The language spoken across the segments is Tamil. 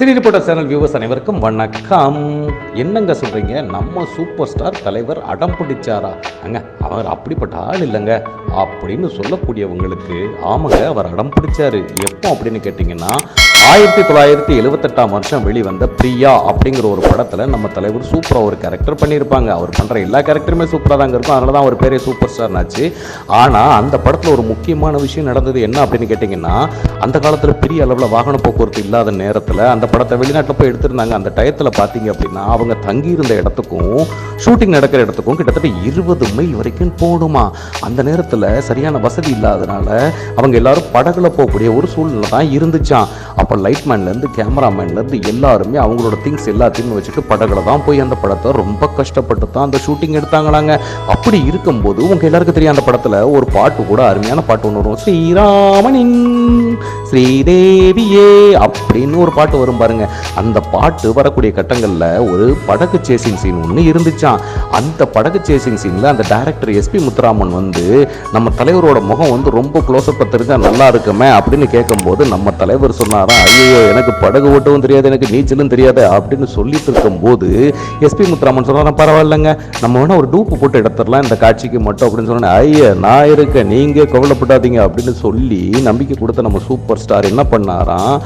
சினி ரிப்போர்ட்டர் சேனல் வியூவர்ஸ் அனைவருக்கும் வணக்கம். என்னங்க சொல்கிறீங்க நம்ம சூப்பர் ஸ்டார் தலைவர் அடம் பிடிச்சாரா? அங்க அவர் அப்படிப்பட்ட ஆள் இல்லைங்க. அப்படின்னு சொல்லக்கூடியவங்களுக்கு ஆமாங்க அவர் அடம் பிடிச்சாரு. எப்போ அப்படின்னு கேட்டிங்கன்னா ஆயிரத்தி தொள்ளாயிரத்தி எழுபத்தெட்டாம் வருஷம் வெளிவந்த பிரியா அப்படிங்கிற ஒரு படத்தில் நம்ம தலைவர் சூப்பராக ஒரு கேரக்டர் பண்ணியிருப்பாங்க. அவர் பண்ணுற எல்லா கேரக்டருமே சூப்பராக தாங்க இருக்கும். அதனால தான் அவர் பேரே சூப்பர் ஸ்டார்னாச்சு ஆனால் அந்த படத்தில் ஒரு முக்கியமான விஷயம் நடந்தது என்ன அப்படின்னு கேட்டிங்கன்னா அந்த காலத்தில் பெரிய அளவில் வாகன போக்குவரத்து இல்லாத நேரத்தில் அந்த படத்தை வெளிநாட்டில் போய் எடுத்திருந்தாங்க. அந்த டயத்தில் பார்த்தீங்க அப்படின்னா அவங்க தங்கியிருந்த இடத்துக்கும் ஷூட்டிங் நடக்கிற இடத்துக்கும் கிட்டத்தட்ட இருபது மைல் வரைக்கும் போகணுமா அந்த நேரத்தில் சரியான வசதி இல்லாதனால அவங்க எல்லாரும் படகுல போகக்கூடிய ஒரு சூழ்நிலை தான் இருந்துச்சான் அப்போ லைட்மேன்லேருந்து கேமராமேன்லேருந்து எல்லாருமே அவங்களோட திங்ஸ் எல்லாத்தையுமே வச்சுட்டு படகுல தான் போய் அந்த படத்தை ரொம்ப கஷ்டப்பட்டு தான் அந்த ஷூட்டிங் எடுத்தாங்களாங்க. அப்படி இருக்கும்போது உங்கள் எல்லாருக்கும் தெரியும் அந்த படத்தில் ஒரு பாட்டு கூட அருமையான பாட்டு ஒன்று வரும். ஸ்ரீராமனின் ஸ்ரீதேவியே அப்படின்னு ஒரு பாட்டு வரும் பாருங்க. அந்த பாட்டு வரக்கூடிய கட்டங்களில் ஒரு படகு சேசிங் சீன் ஒன்று இருந்துச்சாம். அந்த படகு சேசிங் சீனில் அந்த டேரக்டர் எஸ்பி முத்துராமன் வந்து நம்ம தலைவரோட முகம் வந்து ரொம்ப க்ளோஸ்அப் தெரிஞ்சா நல்லா இருக்குமே அப்படின்னு கேட்கும்போது நம்ம தலைவர் சொன்னாராம் ஐயோ எனக்கு படகு ஓட்டவும் தெரியாது எனக்கு நீச்சலும் தெரியாது அப்படின்னு சொல்லிட்டு இருக்கும்போது எஸ்பி முத்துராமன் சொன்னாராம் பரவாயில்லைங்க நம்ம வேணா ஒரு டூப்பு போட்டு எடுத்துடலாம் இந்த காட்சிக்கு மட்டும் அப்படின்னு சொன்னேன் ஐயா நான் இருக்கேன் நீங்க கவலைப்படாதீங்க அப்படின்னு சொல்லி நம்பிக்கை கொடுத்த நம்ம சூப்பர் ஸ்டார் என்ன பண்ணாராம்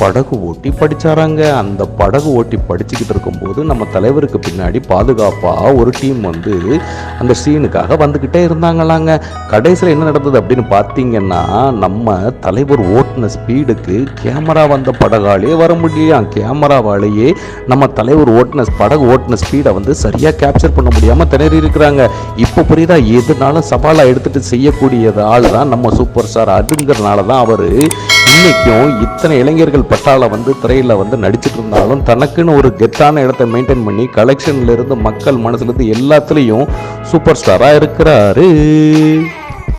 படகு ஓட்டி படித்தாராங்க அந்த படகு ஓட்டி படிச்சுக்கிட்டு இருக்கும்போது நம்ம தலைவருக்கு பின்னாடி பாதுகாப்பாக ஒரு டீம் வந்து அந்த சீனுக்காக வந்துக்கிட்டே இருந்தாங்களாங்க. கடைசியில் என்ன நடந்தது அப்படின்னு பார்த்தீங்கன்னா நம்ம தலைவர் ஓட்டின ஸ்பீடுக்கு கேமரா வந்த படகாலே வர முடியும் கேமராவாலேயே நம்ம தலைவர் ஓட்டின படகு ஓட்டின ஸ்பீடை வந்து சரியாக கேப்சர் பண்ண முடியாமல் திணறி இருக்கிறாங்க. இப்போ புரியுதா? எதுனாலும் சவாலாக எடுத்துட்டு செய்யக்கூடியது ஆள் தான் நம்ம சூப்பர் ஸ்டார் அதுங்கிறனால தான் அவர் இன்றைக்கும் இத்தனை இளைஞர்கள் பட்டால வந்து திரையில் வந்து நடிச்சிட்டு இருந்தாலும் தனக்குன்னு ஒரு கெத்தான இடத்தை மெயின்டைன் பண்ணி கலெக்ஷன்லேருந்து மக்கள் மனசுலேருந்து எல்லாத்துலேயும் சூப்பர் ஸ்டாராக இருக்கிறாரு.